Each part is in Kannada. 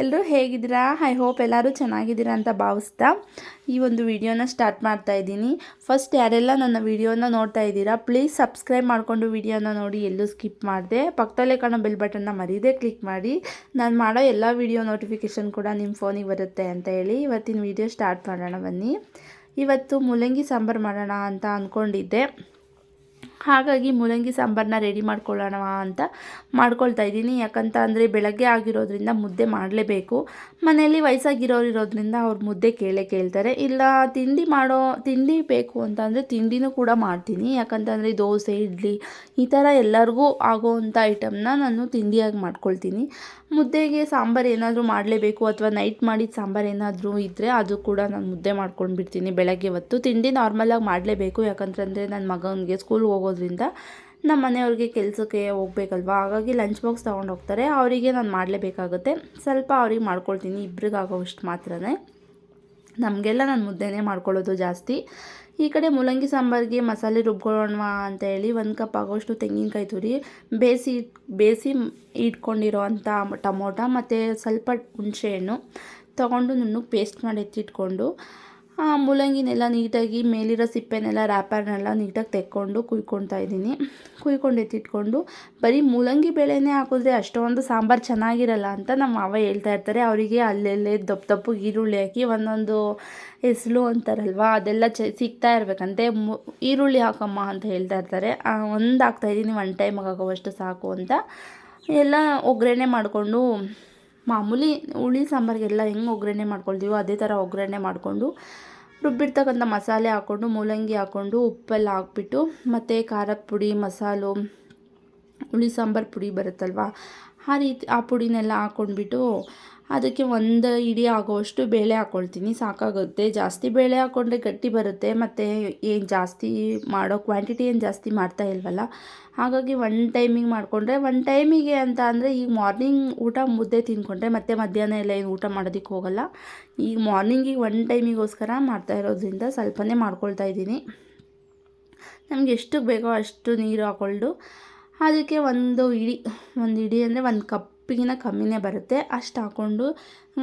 ಎಲ್ಲರೂ ಹೇಗಿದ್ದೀರಾ? ಐ ಹೋಪ್ ಎಲ್ಲರೂ ಚೆನ್ನಾಗಿದ್ದೀರಾ ಅಂತ ಭಾವಿಸ್ತಾ ಈ ಒಂದು ವಿಡಿಯೋನ ಸ್ಟಾರ್ಟ್ ಮಾಡ್ತಾ ಇದ್ದೀನಿ. ಫಸ್ಟ್ ಯಾರೆಲ್ಲ ನನ್ನ ವಿಡಿಯೋನ ನೋಡ್ತಾ ಇದ್ದೀರಾ ಪ್ಲೀಸ್ ಸಬ್ಸ್ಕ್ರೈಬ್ ಮಾಡಿಕೊಂಡು ವಿಡಿಯೋನ ನೋಡಿ, ಎಲ್ಲೂ ಸ್ಕಿಪ್ ಮಾಡಿದೆ. ಪಕ್ಕದಲ್ಲೇ ಕಾಣೋ ಬೆಲ್ ಬಟನ್ನ ಮರೀದೇ ಕ್ಲಿಕ್ ಮಾಡಿ. ನಾನು ಮಾಡೋ ಎಲ್ಲ ವಿಡಿಯೋ ನೋಟಿಫಿಕೇಷನ್ ಕೂಡ ನಿಮ್ಮ ಫೋನಿಗೆ ಬರುತ್ತೆ ಅಂತ ಹೇಳಿ ಇವತ್ತಿನ ವಿಡಿಯೋ ಸ್ಟಾರ್ಟ್ ಮಾಡೋಣ ಬನ್ನಿ. ಇವತ್ತು ಮೂಲಂಗಿ ಸಾಂಬಾರು ಮಾಡೋಣ ಅಂತ ಅಂದ್ಕೊಂಡಿದ್ದೆ ಹಾಗಾಗಿ ಮೂಲಂಗಿ ಸಾಂಬಾರನ್ನ ರೆಡಿ ಮಾಡ್ಕೊಳ್ಳೋಣ ಅಂತ ಮಾಡ್ಕೊಳ್ತಾ ಇದ್ದೀನಿ. ಯಾಕಂತ ಅಂದರೆ ಬೆಳಗ್ಗೆ ಆಗಿರೋದ್ರಿಂದ ಮುದ್ದೆ ಮಾಡಲೇಬೇಕು. ಮನೆಯಲ್ಲಿ ವಯಸ್ಸಾಗಿರೋರು ಇರೋದ್ರಿಂದ ಅವ್ರು ಮುದ್ದೆ ಕೇಳೇ ಕೇಳ್ತಾರೆ. ಇಲ್ಲ, ತಿಂಡಿ ಮಾಡೋ, ತಿಂಡಿ ಬೇಕು ಅಂತಂದರೆ ತಿಂಡಿನೂ ಕೂಡ ಮಾಡ್ತೀನಿ. ಯಾಕಂತಂದರೆ ದೋಸೆ, ಇಡ್ಲಿ ಈ ಥರ ಎಲ್ಲರಿಗೂ ಆಗೋವಂಥ ಐಟಮ್ನ ನಾನು ತಿಂಡಿಯಾಗಿ ಮಾಡ್ಕೊಳ್ತೀನಿ. ಮುದ್ದೆಗೆ ಸಾಂಬಾರು ಏನಾದರೂ ಮಾಡಲೇಬೇಕು ಅಥವಾ ನೈಟ್ ಮಾಡಿದ ಸಾಂಬಾರು ಏನಾದರೂ ಇದ್ದರೆ ಅದು ಕೂಡ ನಾನು ಮುದ್ದೆ ಮಾಡ್ಕೊಂಡು ಬಿಡ್ತೀನಿ ಬೆಳಗ್ಗೆ ಹೊತ್ತು ತಿಂಡಿ ನಾರ್ಮಲಾಗಿ ಮಾಡಲೇಬೇಕು. ಯಾಕಂತಂದರೆ ನನ್ನ ಮಗನಿಗೆ ಸ್ಕೂಲ್ಗೆ ಹೋಗೋದ್ರಿಂದ ನಮ್ಮ ಮನೆಯವ್ರಿಗೆ ಕೆಲಸಕ್ಕೆ ಹೋಗ್ಬೇಕಲ್ವ? ಹಾಗಾಗಿ ಲಂಚ್ ಬಾಕ್ಸ್ ತೊಗೊಂಡು ಹೋಗ್ತಾರೆ. ಅವರಿಗೆ ನಾನು ಮಾಡಲೇಬೇಕಾಗುತ್ತೆ. ಸ್ವಲ್ಪ ಅವ್ರಿಗೆ ಮಾಡ್ಕೊಳ್ತೀನಿ. ಇಬ್ರಿಗಾಗೋವಷ್ಟು ಮಾತ್ರನೇ. ನಮಗೆಲ್ಲ ನಾನು ಮುದ್ದೆನೇ ಮಾಡ್ಕೊಳ್ಳೋದು ಜಾಸ್ತಿ. ಈ ಕಡೆ ಮೂಲಂಗಿ ಸಾಂಬಾರಿಗೆ ಮಸಾಲೆ ರುಬ್ಕೊಳ್ಳೋಣ ಅಂತ ಹೇಳಿ ಒಂದು ಕಪ್ ಆಗೋಷ್ಟು ತೆಂಗಿನಕಾಯಿ ತುರಿ ಬೇಯಿಸಿ ಬೇಯಿಸಿ ಇಟ್ಕೊಂಡಿರೋ ಅಂಥ ಟೊಮೊಟೊ ಮತ್ತು ಸ್ವಲ್ಪ ಹುಣಸೆಹಣ್ಣು ತೊಗೊಂಡು ನುಣ್ಣಗೆ ಪೇಸ್ಟ್ ಮಾಡಿ ಎತ್ತಿಟ್ಕೊಂಡು ಆ ಮೂಲಂಗಿನೆಲ್ಲ ನೀಟಾಗಿ ಮೇಲಿರೋ ಸಿಪ್ಪೆನೆಲ್ಲ ರ್ಯಾಪರ್ನೆಲ್ಲ ನೀಟಾಗಿ ತೆಕ್ಕೊಂಡು ಕುಯ್ಕೊಳ್ತಾ ಇದ್ದೀನಿ. ಕುಯ್ಕೊಂಡು ಎತ್ತಿಟ್ಕೊಂಡು ಬರೀ ಮೂಲಂಗಿ ಬೇಳೆನೇ ಹಾಕಿದ್ರೆ ಅಷ್ಟೊಂದು ಸಾಂಬಾರು ಚೆನ್ನಾಗಿರಲ್ಲ ಅಂತ ನಮ್ಮ ಮಾವ ಹೇಳ್ತಾ ಇರ್ತಾರೆ. ಅವರಿಗೆ ಅಲ್ಲೆಲ್ಲೇ ದಪ್ಪ ದಪ್ಪು ಈರುಳ್ಳಿ ಹಾಕಿ ಒಂದೊಂದು ಹೆಸಳು ಅಂತಾರಲ್ವ, ಅದೆಲ್ಲ ಚ ಸಿಗ್ತಾ ಇರಬೇಕಂತೆ ಮು ಈರುಳ್ಳಿ ಹಾಕಮ್ಮ ಅಂತ ಹೇಳ್ತಾ ಇರ್ತಾರೆ. ಒಂದು ಹಾಕ್ತಾಯಿದ್ದೀನಿ ಒನ್ ಟೈಮ್ ಹಾಕೋವಷ್ಟು ಸಾಕು ಅಂತ. ಎಲ್ಲ ಒಗ್ಗರಣೆ ಮಾಡಿಕೊಂಡು ಮಾಮೂಲಿ ಹುಳಿ ಸಾಂಬಾರಿಗೆಲ್ಲ ಹೆಂಗೆ ಒಗ್ಗರಣೆ ಮಾಡ್ಕೊಳ್ತೀವೋ ಅದೇ ಥರ ಒಗ್ಗರಣೆ ಮಾಡಿಕೊಂಡು ರುಬ್ಬಿರ್ತಕ್ಕಂಥ ಮಸಾಲೆ ಹಾಕ್ಕೊಂಡು, ಮೂಲಂಗಿ ಹಾಕ್ಕೊಂಡು, ಉಪ್ಪೆಲ್ಲ ಹಾಕ್ಬಿಟ್ಟು ಮತ್ತು ಖಾರದ ಪುಡಿ, ಮಸಾಲು, ಹುಳಿ ಸಾಂಬಾರು ಪುಡಿ ಬರುತ್ತಲ್ವ? ಆ ರೀತಿ ಆ ಪುಡಿನೆಲ್ಲ ಹಾಕ್ಕೊಂಡ್ಬಿಟ್ಟು ಅದಕ್ಕೆ ಒಂದು ಇಡಿ ಆಗೋವಷ್ಟು ಬೇಳೆ ಹಾಕ್ಕೊಳ್ತೀನಿ ಸಾಕಾಗುತ್ತೆ. ಜಾಸ್ತಿ ಬೇಳೆ ಹಾಕ್ಕೊಂಡ್ರೆ ಗಟ್ಟಿ ಬರುತ್ತೆ. ಮತ್ತು ಏನು ಜಾಸ್ತಿ ಮಾಡೋ ಕ್ವಾಂಟಿಟಿ ಏನು ಜಾಸ್ತಿ ಮಾಡ್ತಾ ಇಲ್ವಲ್ಲ? ಹಾಗಾಗಿ ಒನ್ ಟೈಮಿಗೆ ಮಾಡಿಕೊಂಡ್ರೆ ಒನ್ ಟೈಮಿಗೆ ಅಂತ ಅಂದರೆ ಈಗ ಮಾರ್ನಿಂಗ್ ಊಟ ಮುದ್ದೆ ತಿನ್ಕೊಂಡ್ರೆ ಮತ್ತೆ ಮಧ್ಯಾಹ್ನ ಎಲ್ಲ ಏನು ಊಟ ಮಾಡೋದಕ್ಕೆ ಹೋಗಲ್ಲ. ಈಗ ಮಾರ್ನಿಂಗಿಗೆ ಒನ್ ಟೈಮಿಗೋಸ್ಕರ ಮಾಡ್ತಾ ಇರೋದ್ರಿಂದ ಸ್ವಲ್ಪನೇ ಮಾಡ್ಕೊಳ್ತಾ ಇದ್ದೀನಿ. ನಮ್ಗೆ ಎಷ್ಟು ಬೇಕೋ ಅಷ್ಟು ನೀರು ಹಾಕ್ಕೊಂಡು ಅದಕ್ಕೆ ಒಂದು ಇಡಿ ಒಂದು ಇಡಿ ಅಂದರೆ ಒಂದು ಕಪ್ಪಿಗಿನ ಕಮ್ಮಿನೇ ಬರುತ್ತೆ. ಅಷ್ಟು ಹಾಕ್ಕೊಂಡು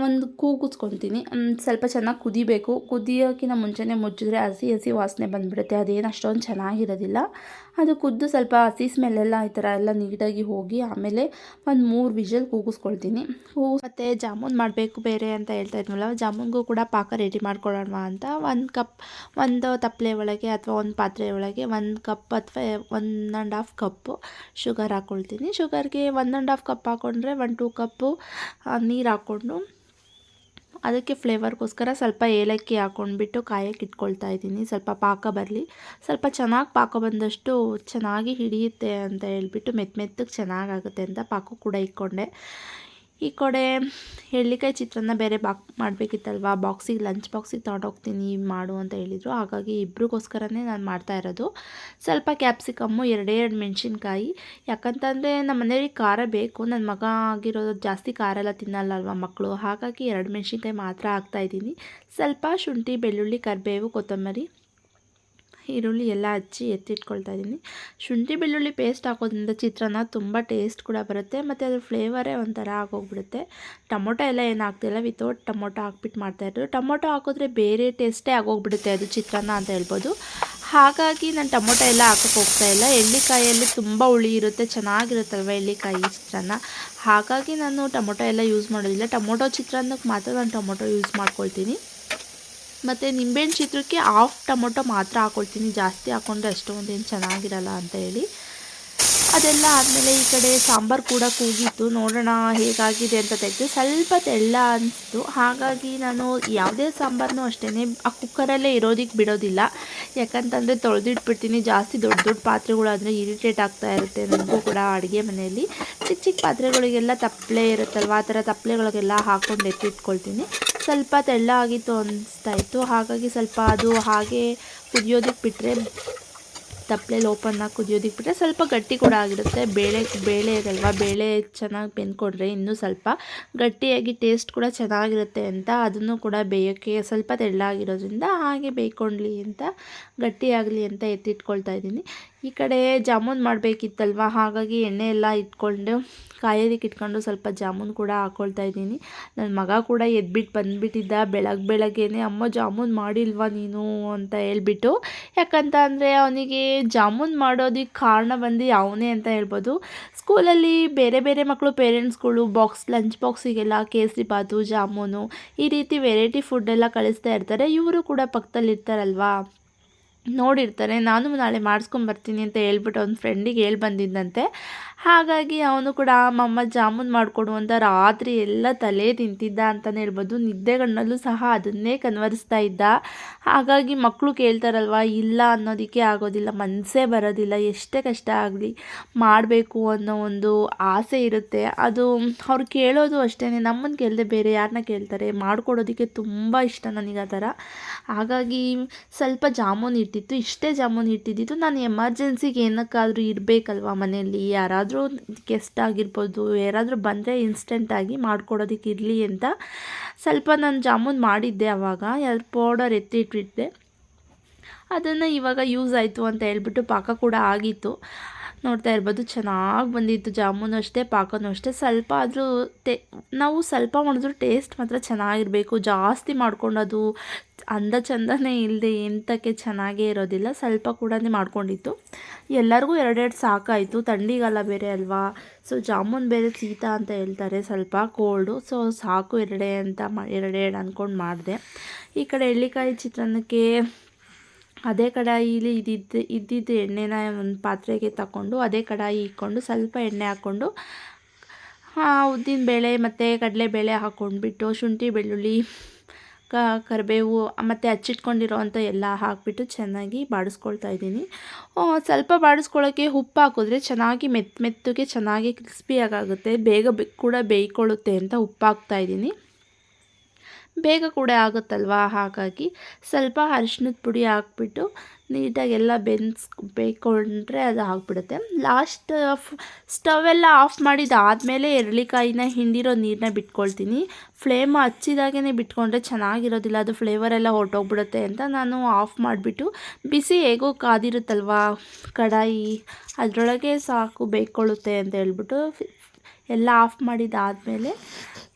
ಒಂದು ಕೂಗಿಸ್ಕೊತೀನಿ ಸ್ವಲ್ಪ ಚೆನ್ನಾಗಿ ಕುದಿಬೇಕು. ಕುದಿಯೋಕ್ಕಿಂತ ಮುಂಚೆನೇ ಮುಚ್ಚಿದ್ರೆ ಹಸಿ ಹಸಿ ವಾಸನೆ ಬಂದುಬಿಡುತ್ತೆ. ಅದೇನು ಅಷ್ಟೊಂದು ಚೆನ್ನಾಗಿರೋದಿಲ್ಲ. ಅದು ಕುದ್ದು ಸ್ವಲ್ಪ ಹಸಿ ಸ್ಮೆಲ್ಲೆಲ್ಲ ಈ ಥರ ಎಲ್ಲ ನೀಟಾಗಿ ಹೋಗಿ ಆಮೇಲೆ ಒಂದು ಮೂರು ವಿಷಲ್ ಕೂಗಿಸ್ಕೊಳ್ತೀನಿ. ಕೂಗು ಮತ್ತು ಜಾಮೂನ್ ಮಾಡಬೇಕು ಬೇರೆ ಅಂತ ಹೇಳ್ತಾ ಇದ್ನಲ್ಲ, ಜಾಮೂನ್ಗೂ ಕೂಡ ಪಾಕ ರೆಡಿ ಮಾಡ್ಕೊಳ್ಳೋಣ ಅಂತ. ಒಂದು ಕಪ್, ಒಂದು ತಪ್ಪಲೆ ಒಳಗೆ ಅಥವಾ ಒಂದು ಪಾತ್ರೆ ಒಳಗೆ ಒಂದು ಕಪ್ ಅಥವಾ one and half cup sugar ಹಾಕ್ಕೊಳ್ತೀನಿ ಶುಗರ್ಗೆ ಒನ್ ಆ್ಯಂಡ್ ಹಾಫ್ ಕಪ್ ಹಾಕ್ಕೊಂಡ್ರೆ ಒನ್ ಟೂ ಕಪ್ಪು ನೀರು ಹಾಕ್ಕೊಂಡು ಅದಕ್ಕೆ ಫ್ಲೇವರ್ಗೋಸ್ಕರ ಸ್ವಲ್ಪ ಏಲಕ್ಕಿ ಹಾಕ್ಕೊಂಡ್ಬಿಟ್ಟು ಕಾಯಕ್ಕೆ ಇಟ್ಕೊಳ್ತಾ ಇದ್ದೀನಿ. ಸ್ವಲ್ಪ ಪಾಕ ಬರಲಿ. ಸ್ವಲ್ಪ ಚೆನ್ನಾಗಿ ಪಾಕ ಬಂದಷ್ಟು ಚೆನ್ನಾಗಿ ಹಿಡಿಯುತ್ತೆ ಅಂತ ಹೇಳ್ಬಿಟ್ಟು ಮೆತ್ತ ಮೆತ್ತಗೆ ಚೆನ್ನಾಗಾಗುತ್ತೆ ಅಂತ ಪಾಕ ಕೂಡ ಇಟ್ಕೊಂಡೆ. ಈ ಕಡೆ ಎಳ್ಳಿಕಾಯಿ ಚಿತ್ರಾನ್ನ ಬೇರೆ ಬಾಕ್ ಮಾಡಬೇಕಿತ್ತಲ್ವಾ? ಬಾಕ್ಸಿಗೆ ಲಂಚ್ ಬಾಕ್ಸಿಗೆ ತೊಗೊಂಡೋಗ್ತೀನಿ, ಮಾಡು ಅಂತ ಹೇಳಿದರು. ಹಾಗಾಗಿ ಇಬ್ರಿಗೋಸ್ಕರನೇ ನಾನು ಮಾಡ್ತಾ ಇರೋದು. ಸ್ವಲ್ಪ ಕ್ಯಾಪ್ಸಿಕಮ್ಮು ಎರಡೇ ಎರಡು ಮೆಣಸಿನ್ಕಾಯಿ. ಯಾಕಂತಂದರೆ ನಮ್ಮ ಮನೆಯವ್ರಿಗೆ ಖಾರ ಬೇಕು. ನನ್ನ ಮಗ ಆಗಿರೋದು ಜಾಸ್ತಿ ಖಾರ ಎಲ್ಲ ತಿನ್ನಲ್ಲ ಅಲ್ವ ಮಕ್ಕಳು ಹಾಗಾಗಿ ಎರಡು ಮೆಣಸಿನ್ಕಾಯಿ ಮಾತ್ರ ಹಾಕ್ತಾಯಿದ್ದೀನಿ ಸ್ವಲ್ಪ ಶುಂಠಿ, ಬೆಳ್ಳುಳ್ಳಿ, ಕರಿಬೇವು, ಕೊತ್ತಂಬರಿ. ಈರುಳ್ಳಿ ಎಲ್ಲ ಹಚ್ಚಿ ಎತ್ತಿಟ್ಕೊಳ್ತಾ ಇದ್ದೀನಿ. ಶುಂಠಿ ಬೆಳ್ಳುಳ್ಳಿ ಪೇಸ್ಟ್ ಹಾಕೋದ್ರಿಂದ ಚಿತ್ರಾನ್ನ ತುಂಬ ಟೇಸ್ಟ್ ಕೂಡ ಬರುತ್ತೆ. ಮತ್ತು ಅದ್ರ ಫ್ಲೇವರೇ ಒಂಥರ ಆಗೋಗ್ಬಿಡುತ್ತೆ. ಟೊಮೊಟೊ ಎಲ್ಲ ಏನು ಹಾಕ್ತಿಲ್ಲ ವಿತೌಟ್ ಟೊಮೊಟೊ ಹಾಕ್ಬಿಟ್ಟು ಮಾಡ್ತಾಯಿದ್ರು ಟೊಮೊಟೊ ಹಾಕಿದ್ರೆ ಬೇರೆ ಟೇಸ್ಟೇ ಆಗೋಗ್ಬಿಡುತ್ತೆ ಅದು ಚಿತ್ರಾನ್ನ ಅಂತ ಹೇಳ್ಬೋದು. ಹಾಗಾಗಿ ನಾನು ಟೊಮೊಟೊ ಎಲ್ಲ ಹಾಕೋಕೆ ಹೋಗ್ತಾ ಇಲ್ಲ. ಎಳ್ಳಿಕಾಯಲ್ಲಿ ತುಂಬ ಹುಳಿ ಇರುತ್ತೆ, ಚೆನ್ನಾಗಿರುತ್ತಲ್ವ ಎಳ್ಳಿಕಾಯಿ ಚಿತ್ರಾನ್ನ? ಹಾಗಾಗಿ ನಾನು ಟೊಮೊಟೊ ಎಲ್ಲ ಯೂಸ್ ಮಾಡೋದಿಲ್ಲ. ಟೊಮೊಟೊ ಚಿತ್ರಾನ್ನಕ್ಕೆ ಮಾತ್ರ ನಾನು ಟೊಮೊಟೊ ಯೂಸ್ ಮಾಡ್ಕೊಳ್ತೀನಿ. ಮತ್ತು ನಿಂಬೆಹಣ್ಣು ಚಿತ್ರಕ್ಕೆ ಹಾಫ್ ಟೊಮೊಟೊ ಮಾತ್ರ ಹಾಕ್ಕೊಳ್ತೀನಿ ಜಾಸ್ತಿ ಹಾಕ್ಕೊಂಡ್ರೆ ಅಷ್ಟೊಂದೇನು ಚೆನ್ನಾಗಿರಲ್ಲ ಅಂತ ಹೇಳಿ. ಅದೆಲ್ಲ ಆದಮೇಲೆ ಈ ಕಡೆ ಸಾಂಬಾರು ಕೂಡ ಕೂಗಿತ್ತು. ನೋಡೋಣ ಹೇಗಾಗಿದೆ ಅಂತ ತೆಗೆದು ಸ್ವಲ್ಪ ತೆಳ್ಳ ಅನಿಸ್ತು. ಹಾಗಾಗಿ ನಾನು ಯಾವುದೇ ಸಾಂಬಾರನ್ನು ಅಷ್ಟೇ ಆ ಕುಕ್ಕರಲ್ಲೇ ಇರೋದಕ್ಕೆ ಬಿಡೋದಿಲ್ಲ. ಯಾಕಂತಂದರೆ ತೊಳೆದಿಟ್ಬಿಡ್ತೀನಿ. ಜಾಸ್ತಿ ದೊಡ್ಡ ದೊಡ್ಡ ಪಾತ್ರೆಗಳಾದರೆ ಇರಿಟೇಟ್ ಆಗ್ತಾ ಇರುತ್ತೆ ನನಗೂ ಕೂಡ ಅಡುಗೆ ಮನೆಯಲ್ಲಿ. ಚಿಕ್ಕ ಚಿಕ್ಕ ಪಾತ್ರೆಗಳಿಗೆಲ್ಲ ತಪ್ಪಲೆ ಇರುತ್ತಲ್ವ? ಆ ಥರ ತಪ್ಪಲೆಗಳಿಗೆಲ್ಲ ಹಾಕ್ಕೊಂಡು ಎತ್ತಿಟ್ಕೊಳ್ತೀನಿ. ಸ್ವಲ್ಪ ತೆಳ್ಳ ಆಗಿತ್ತು ಅನಿಸ್ತಾ ಇತ್ತು. ಹಾಗಾಗಿ ಸ್ವಲ್ಪ ಅದು ಹಾಗೆ ಕುದಿಯೋದಕ್ಕೆ ಬಿಟ್ಟರೆ ತಪ್ಪಲೆಲಿ ಓಪನ್ನ ಕುದಿಯೋದಕ್ಕೆ ಬಿಟ್ಟರೆ ಸ್ವಲ್ಪ ಗಟ್ಟಿ ಕೂಡ ಆಗಿರುತ್ತೆ. ಬೇಳೆ ಬೇಳೆ ಇದಲ್ವ ಬೇಳೆ ಚೆನ್ನಾಗಿ ಬೆಂದ್ಕೊಡ್ರೆ ಇನ್ನೂ ಸ್ವಲ್ಪ ಗಟ್ಟಿಯಾಗಿ ಟೇಸ್ಟ್ ಕೂಡ ಚೆನ್ನಾಗಿರುತ್ತೆ ಅಂತ ಅದನ್ನು ಕೂಡ ಬೇಯೋಕ್ಕೆ ಸ್ವಲ್ಪ ತೆಳ್ಳಾಗಿರೋದ್ರಿಂದ ಹಾಗೆ ಬೇಯ್ಕೊಳ್ಳಿ ಅಂತ, ಗಟ್ಟಿಯಾಗಲಿ ಅಂತ ಎತ್ತಿಟ್ಕೊಳ್ತಾ ಇದ್ದೀನಿ. ಈ ಕಡೆ ಜಾಮೂನ್ ಮಾಡಬೇಕಿತ್ತಲ್ವ? ಹಾಗಾಗಿ ಎಣ್ಣೆ ಎಲ್ಲ ಇಟ್ಕೊಂಡು ಕಾಯೋದಕ್ಕೆ ಇಟ್ಕೊಂಡು ಸ್ವಲ್ಪ ಜಾಮೂನ್ ಕೂಡ ಹಾಕ್ಕೊಳ್ತಾ ಇದ್ದೀನಿ. ನನ್ನ ಮಗ ಕೂಡ ಎದ್ಬಿಟ್ಟು ಬಂದುಬಿಟ್ಟಿದ್ದ. ಬೆಳಗ್ಗೆ ಬೆಳಗ್ಗೆನೆ, ಅಮ್ಮ, ಜಾಮೂನ್ ಮಾಡಿಲ್ವಾ ನೀನು? ಅಂತ ಹೇಳ್ಬಿಟ್ಟು, ಯಾಕಂತ ಅಂದರೆ ಅವನಿಗೆ ಜಾಮೂನ್ ಮಾಡೋದಕ್ಕೆ ಕಾರಣ ಬಂದು ಅವನೇ ಅಂತ ಹೇಳ್ಬೋದು. ಸ್ಕೂಲಲ್ಲಿ ಬೇರೆ ಬೇರೆ ಮಕ್ಕಳು ಪೇರೆಂಟ್ಸ್ಗಳು ಬಾಕ್ಸ್, ಲಂಚ್ ಬಾಕ್ಸಿಗೆಲ್ಲ ಕೇಸರಿ ಬಾತು, ಜಾಮೂನು ಈ ರೀತಿ ವೆರೈಟಿ ಫುಡ್ಡೆಲ್ಲ ಕಳಿಸ್ತಾ ಇರ್ತಾರೆ. ಇವರು ಕೂಡ ಪಕ್ಕದಲ್ಲಿ ಇರ್ತಾರಲ್ವಾ ನೋಡಿರ್ತಾರೆ, ನಾನು ನಾಳೆ ಮಾಡಿಸ್ಕೊಂಬರ್ತೀನಿ ಅಂತ ಹೇಳ್ಬಿಟ್ಟು ಅವ್ನ ಫ್ರೆಂಡಿಗೆ ಹೇಳಿ ಬಂದಿದ್ದಂತೆ. ಹಾಗಾಗಿ ಅವನು ಕೂಡ ಮಮ್ಮ ಜಾಮೂನ್ ಮಾಡಿಕೊಡು ಅಂತ ರಾತ್ರಿ ಎಲ್ಲ ತಲೆ ತಿಂತಿದ್ದ ಅಂತಲೇ ಹೇಳ್ಬೋದು. ನಿದ್ದೆಗಣ್ಣಲ್ಲೂ ಸಹ ಅದನ್ನೇ ಕನ್ವರಿಸ್ತಾ ಇದ್ದ. ಹಾಗಾಗಿ ಮಕ್ಕಳು ಕೇಳ್ತಾರಲ್ವ, ಇಲ್ಲ ಅನ್ನೋದಕ್ಕೆ ಆಗೋದಿಲ್ಲ ಮನಸ್ಸೇ ಬರೋದಿಲ್ಲ, ಎಷ್ಟೇ ಕಷ್ಟ ಆಗಲಿ ಮಾಡಬೇಕು ಅನ್ನೋ ಒಂದು ಆಸೆ ಇರುತ್ತೆ. ಅದು ಅವ್ರು ಕೇಳೋದು ಅಷ್ಟೇ ನಮ್ಮನ್ನು ಕೇಳದೆ ಬೇರೆ ಯಾರನ್ನ ಕೇಳ್ತಾರೆ. ಮಾಡಿಕೊಡೋದಕ್ಕೆ ತುಂಬ ಇಷ್ಟ ನನಗೆ ಆ ಥರ. ಹಾಗಾಗಿ ಸ್ವಲ್ಪ ಜಾಮೂನ್ ಇಟ್ಟಿತ್ತು ಇಷ್ಟೇ ಜಾಮೂನ್ ಇಟ್ಟಿದ್ದಿತ್ತು ನಾನು ಎಮರ್ಜೆನ್ಸಿಗೆ ಏನಕ್ಕಾದರೂ ಇರಬೇಕಲ್ವ ಮನೆಯಲ್ಲಿ? ಯಾರಾದರೂ ಗೆಸ್ಟ್ ಆಗಿರ್ಬೋದು, ಯಾರಾದರೂ ಬಂದರೆ ಇನ್ಸ್ಟೆಂಟಾಗಿ ಮಾಡ್ಕೊಡೋದಕ್ಕೆ ಇರಲಿ ಅಂತ ಸ್ವಲ್ಪ ನಾನು ಜಾಮೂನ್ ಮಾಡಿದ್ದೆ ಆವಾಗ ಎರಡು ಪೌಡರ್ ಎತ್ತಿಟ್ಟಿದ್ದೆ ಅದನ್ನು ಇವಾಗ ಯೂಸ್ ಆಯಿತು ಅಂತ ಹೇಳ್ಬಿಟ್ಟು ಪಾಕ ಕೂಡ ಆಗಿತ್ತು. ನೋಡ್ತಾ ಇರ್ಬೋದು, ಚೆನ್ನಾಗಿ ಬಂದಿತ್ತು. ಜಾಮೂನು ಅಷ್ಟೇ, ಪಾಕನೂ ಅಷ್ಟೇ. ಸ್ವಲ್ಪ ಆದರೂ ಟೇ, ನಾವು ಸ್ವಲ್ಪ ಮಾಡಿದ್ರು ಟೇಸ್ಟ್ ಮಾತ್ರ ಚೆನ್ನಾಗಿರಬೇಕು. ಜಾಸ್ತಿ ಮಾಡ್ಕೊಂಡು ಅದು ಚಂದನೇ ಇಲ್ಲದೆ ಎಂಥಕ್ಕೆ ಚೆನ್ನಾಗೇ ಇರೋದಿಲ್ಲ. ಸ್ವಲ್ಪ ಕೂಡ ಮಾಡ್ಕೊಂಡಿತ್ತು. ಎಲ್ಲರಿಗೂ ಎರಡೆರಡು ಸಾಕಾಯಿತು. ಥಂಡಿಗಾಲ ಬೇರೆ ಅಲ್ವಾ? ಸೊ ಜಾಮೂನ್ ಬೇರೆ ಶೀತ ಅಂತ ಹೇಳ್ತಾರೆ, ಸ್ವಲ್ಪ ಕೋಲ್ಡು ಸೊ ಸಾಕು ಎರಡೇ ಅಂತ ಮಾ ಎರಡೆರಡು ಅಂದ್ಕೊಂಡು ಮಾಡಿದೆ. ಈ ಕಡೆ ಎಳ್ಳಿಕಾಯಿ ಚಿತ್ರಾನ್ನಕ್ಕೆ ಅದೇ ಕಡಾಯಿಲಿ ಇದ್ದಿದ್ದು ಇದ್ದಿದ್ದು ಎಣ್ಣೆನ ಒಂದು ಪಾತ್ರೆಗೆ ತಗೊಂಡು ಅದೇ ಕಡಾಯಿ ಇಕ್ಕೊಂಡು ಸ್ವಲ್ಪ ಎಣ್ಣೆ ಹಾಕ್ಕೊಂಡು ಉದ್ದಿನಬೇಳೆ ಮತ್ತು ಕಡಲೆಬೇಳೆ ಹಾಕ್ಕೊಂಡ್ಬಿಟ್ಟು ಶುಂಠಿ, ಬೆಳ್ಳುಳ್ಳಿ ಕರಿಬೇವು, ಮತ್ತು ಹಚ್ಚಿಟ್ಕೊಂಡಿರೋವಂಥ ಎಲ್ಲ ಹಾಕಿಬಿಟ್ಟು ಚೆನ್ನಾಗಿ ಬಾಡಿಸ್ಕೊಳ್ತಾ ಇದ್ದೀನಿ. ಸ್ವಲ್ಪ ಬಾಡಿಸ್ಕೊಳ್ಳೋಕ್ಕೆ ಉಪ್ಪು ಹಾಕಿದ್ರೆ ಚೆನ್ನಾಗಿ ಮೆತ್ತ ಮೆತ್ತಗೆ ಚೆನ್ನಾಗಿ ಕ್ರಿಸ್ಪಿಯಾಗುತ್ತೆ ಬೇಗ ಕೂಡ ಬೇಯ್ಕೊಳ್ಳುತ್ತೆ ಅಂತ ಉಪ್ಪು ಹಾಕ್ತಾಯಿದ್ದೀನಿ ಬೇಗ ಕೂಡ ಆಗುತ್ತಲ್ವಾ? ಹಾಗಾಗಿ ಸ್ವಲ್ಪ ಅರಿಶಿನದ ಪುಡಿ ಹಾಕ್ಬಿಟ್ಟು ನೀಟಾಗಿ ಎಲ್ಲ ಬೆನ್ಸ್ ಬೇಯ್ಕೊಂಡ್ರೆ ಅದು ಆಗಿಬಿಡುತ್ತೆ. ಲಾಸ್ಟ್ ಸ್ಟವೆಲ್ಲ ಆಫ್ ಮಾಡಿದಾದಮೇಲೆ ಎರಳಿಕಾಯಿನ ಹಿಂಡಿರೋ ನೀರನ್ನ ಬಿಟ್ಕೊಳ್ತೀನಿ. ಫ್ಲೇಮ್ ಹಚ್ಚಿದಾಗೇ ಬಿಟ್ಕೊಂಡ್ರೆ ಚೆನ್ನಾಗಿರೋದಿಲ್ಲ. ಅದು ಫ್ಲೇವರೆಲ್ಲ ಹೊರಟೋಗ್ಬಿಡುತ್ತೆ ಅಂತ ನಾನು ಆಫ್ ಮಾಡಿಬಿಟ್ಟು ಬಿಸಿ ಹೇಗೋ ಕಾದಿರುತ್ತಲ್ವ? ಕಡಾಯಿ, ಅದರೊಳಗೆ ಸಾಕು, ಬೇಕೊಳ್ಳುತ್ತೆ ಅಂತ ಹೇಳ್ಬಿಟ್ಟು ಎಲ್ಲ ಆಫ್ ಮಾಡಿದಾದಮೇಲೆ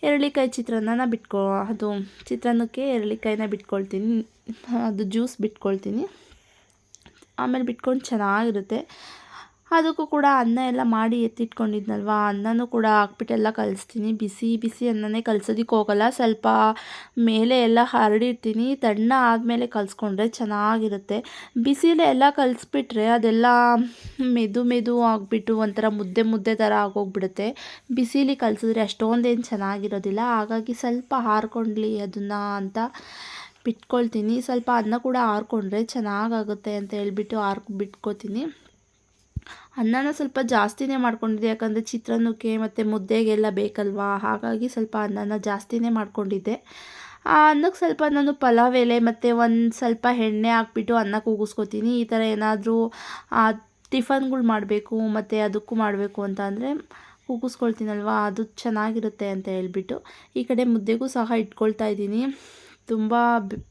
ಎರಳಿಕಾಯಿ ಚಿತ್ರಾನ್ನ ಬಿಟ್ಕೊ, ಅದು ಚಿತ್ರಾನ್ನಕ್ಕೆ ಎರಳಿಕಾಯಿನ ಬಿಟ್ಕೊಳ್ತೀನಿ, ಅದು ಜ್ಯೂಸ್ ಬಿಟ್ಕೊಳ್ತೀನಿ. ಆಮೇಲೆ ಬಿಟ್ಕೊಂಡು ಚೆನ್ನಾಗಿರುತ್ತೆ. ಅದಕ್ಕೂ ಕೂಡ ಅನ್ನ ಎಲ್ಲ ಮಾಡಿ ಎತ್ತಿಟ್ಕೊಂಡಿದ್ನಲ್ವ? ಅನ್ನನೂ ಕೂಡ ಹಾಕ್ಬಿಟ್ಟೆಲ್ಲ ಕಲಿಸ್ತೀನಿ. ಬಿಸಿ ಬಿಸಿ ಅನ್ನನೇ ಕಲ್ಸೋದಿಕ್ಕೆ ಹೋಗಲ್ಲ. ಸ್ವಲ್ಪ ಮೇಲೆ ಎಲ್ಲ ಹರಡಿರ್ತೀನಿ. ತಣ್ಣ ಆದಮೇಲೆ ಕಲಿಸ್ಕೊಂಡ್ರೆ ಚೆನ್ನಾಗಿರುತ್ತೆ. ಬಿಸಿಲೇ ಎಲ್ಲ ಕಲಿಸ್ಬಿಟ್ರೆ ಅದೆಲ್ಲ ಮೆದು ಮೆದು ಆಗಿಬಿಟ್ಟು ಒಂಥರ ಮುದ್ದೆ ಮುದ್ದೆ ಥರ ಆಗೋಗ್ಬಿಡುತ್ತೆ. ಬಿಸಿಲಿ ಕಲಿಸಿದ್ರೆ ಅಷ್ಟೊಂದೇನು ಚೆನ್ನಾಗಿರೋದಿಲ್ಲ. ಹಾಗಾಗಿ ಸ್ವಲ್ಪ ಹಾರ್ಕೊಂಡ್ಲಿ ಅದನ್ನು ಅಂತ ಬಿಟ್ಕೊಳ್ತೀನಿ. ಸ್ವಲ್ಪ ಅನ್ನ ಕೂಡ ಹಾರ್ಕೊಂಡ್ರೆ ಚೆನ್ನಾಗಾಗುತ್ತೆ ಅಂತ ಹೇಳ್ಬಿಟ್ಟು ಆರ್ ಬಿಟ್ಕೋತೀನಿ. ಅನ್ನನ ಸ್ವಲ್ಪ ಜಾಸ್ತಿನೇ ಮಾಡ್ಕೊಂಡಿದ್ದೆ, ಯಾಕಂದರೆ ಚಿತ್ರಾನ್ನಕ್ಕೆ ಮತ್ತು ಮುದ್ದೆಗೆಲ್ಲ ಬೇಕಲ್ವಾ? ಹಾಗಾಗಿ ಸ್ವಲ್ಪ ಅನ್ನನ ಜಾಸ್ತಿನೇ ಮಾಡ್ಕೊಂಡಿದ್ದೆ. ಆ ಅನ್ನಕ್ಕೆ ಸ್ವಲ್ಪ ನಾನು ಪಲಾವ್ ಎಲೆ ಮತ್ತು ಒಂದು ಸ್ವಲ್ಪ ಎಣ್ಣೆ ಹಾಕ್ಬಿಟ್ಟು ಅನ್ನ ಕೂಗಿಸ್ಕೊತೀನಿ. ಈ ಥರ ಏನಾದರೂ ಟಿಫನ್ಗಳು ಮಾಡಬೇಕು, ಮತ್ತು ಅದಕ್ಕೂ ಮಾಡಬೇಕು ಅಂತ ಅಂದರೆ ಕೂಗಿಸ್ಕೊಳ್ತೀನಲ್ವ? ಅದು ಚೆನ್ನಾಗಿರುತ್ತೆ ಅಂತ ಹೇಳ್ಬಿಟ್ಟು ಈ ಕಡೆ ಮುದ್ದೆಗೂ ಸಹ ಇಟ್ಕೊಳ್ತಾ ಇದ್ದೀನಿ. ತುಂಬ